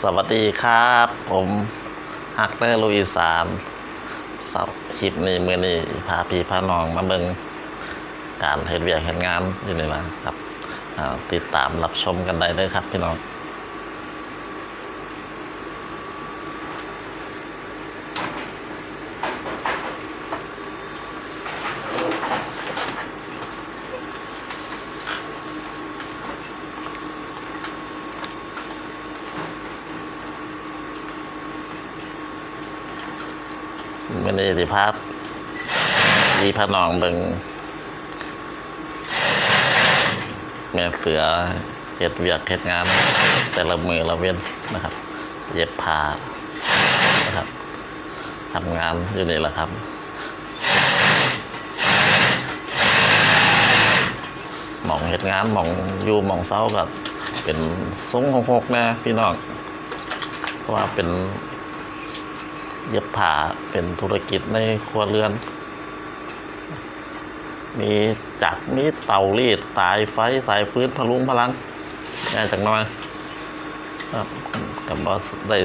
สวัสดีครับ ผมฮักเตอร์ลุยสานสับคลิปนี้มือนี้พาพี่พาน้องมาเบิงการเห็นเวียกเห็นงานอยู่นี่นะครับติดตามรับชมกันได้เลยครับพี่น้อง มื่อนี้สิพาดีพนองเบิงแม่เสือเฮ็ดเวียกเฮ็ดงาน แต่ละมือละเว้นนะครับ เย็บผ้านะครับทำงานอยู่นี่แหละครับหมองเฮ็ดงานหมองอยู่หมองเศร้าก็เป็นทรงหกๆนะพี่น้องเพราะว่าเป็น เย็บผ้าเป็นธุรกิจในครัวเรือน มีจักรมีเตารีดสายไฟสายพื้นพลุงพลังง่ายจังน้อยครับกับว่าได้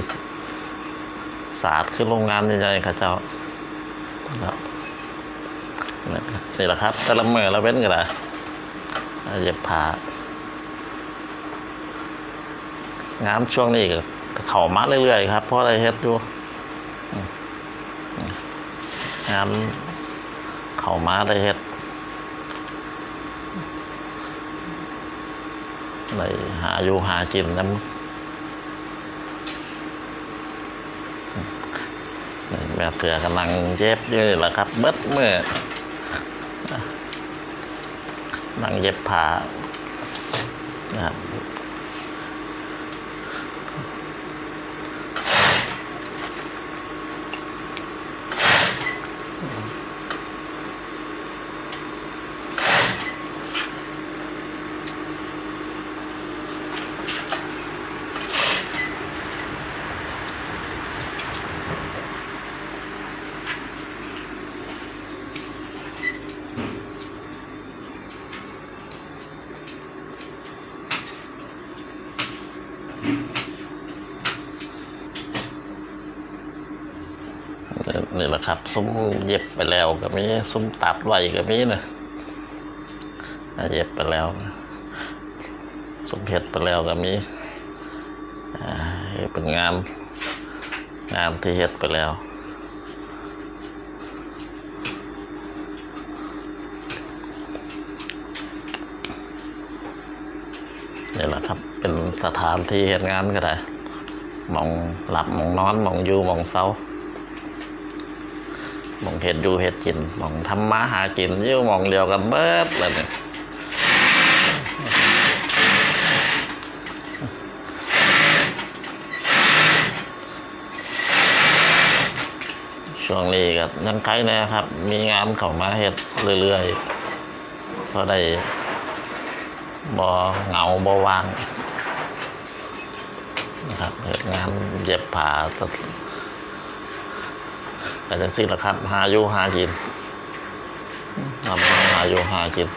ศาสตร์ขึ้นโรงงานใหญ่ๆค่ะเจ้าครับนี่แหละครับแต่ละเมื่อละเว้นกันละเย็บผ้างานช่วงนี้ก็เข้ามาเรื่อยๆครับเพราะอะไรเฮ็ดอยู่ งานเข้ามาได้เฮ็ดได้หาอยู่หากินนำนี่แม่เสือกำลังเย็บยู่นี่แหละครับ เบิดเมื่อนั่งเย็บผ้านะครับ นี่แหละครับ ซุ้มเย็บไปแล้วก็มีซุ้มตัดไว้ก็มีนะเย็บไปแล้วซุ้มเห็ดไปแล้วก็มีเป็นงานงานที่เฮ็ดไปแล้วนี่แหละครับ เป็นสถานที่เฮ็ดงานก็ได้มองหลับมองนอนมองอยู่มองเศร้า มองเห็ดอยู่เห็ดกินหมองทำมาหากินยู่หมองเดียวกันเบิดเลยเนี่ยช่วงนี้ก็ยังใครนะครับ มีงานเข้ามาเห็ดเรื่อยๆเพราะได้บ่เหงาบ่ว่างนะครับเห็ดงานเย็บผ้า ก็แต่จังสิ้นละครับ หาอยู่หากินทำหาอยู่หากิน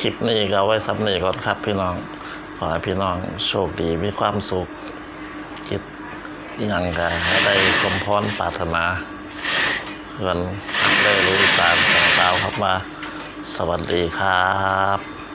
คลิปนี้ก็เอาไว้สำเนีก่อนครับ พี่น้อง ขอให้พี่น้องโชคดีมีความสุข คิดอย่างกันให้ได้สมพรปรารถนาเพื่อนได้รู้ตามของสาวครับมา สวัสดีครับ